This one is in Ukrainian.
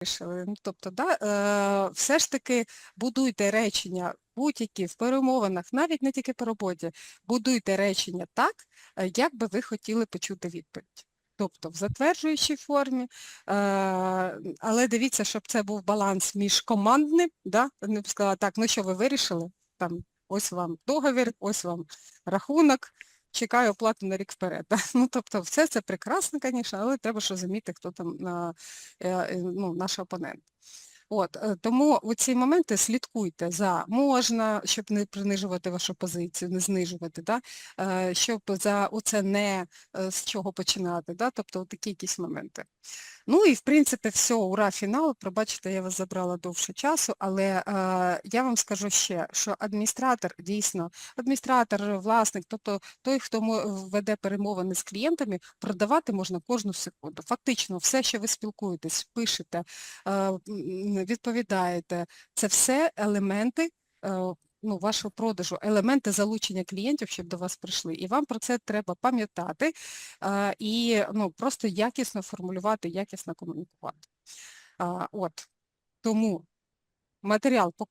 вирішили. Ну, тобто, да, е, все ж таки будуйте речення будь-які в перемовинах, навіть не тільки по роботі, будуйте речення так, е, як би ви хотіли почути відповідь. Тобто в затверджуючій формі, е, але дивіться, щоб це був баланс між командним, да, не б сказала, так, ну що ви вирішили, там, ось вам договір, ось вам рахунок, чекаю оплату на рік вперед. Ну, тобто все це прекрасно, звісно, але треба ж заміти, хто там е, е, ну, наш опонент. От, е, тому у ці моменти слідкуйте за можна, щоб не принижувати вашу позицію, не знижувати, да? е, щоб за оце не е, з чого починати, да? тобто такі якісь моменти. Ну і в принципі все, ура, фінал. Пробачте, я вас забрала довше часу, але е, я вам скажу ще, що адміністратор дійсно, адміністратор, власник, тобто той, хто веде перемовини з клієнтами, продавати можна кожну секунду. Фактично, все, що ви спілкуєтесь, пишете, е, м, відповідаєте, це все елементи е, ну, вашого продажу, елементи залучення клієнтів, щоб до вас прийшли. І вам про це треба пам'ятати е, і ну, просто якісно формулювати, якісно комунікувати. От. Тому матеріал по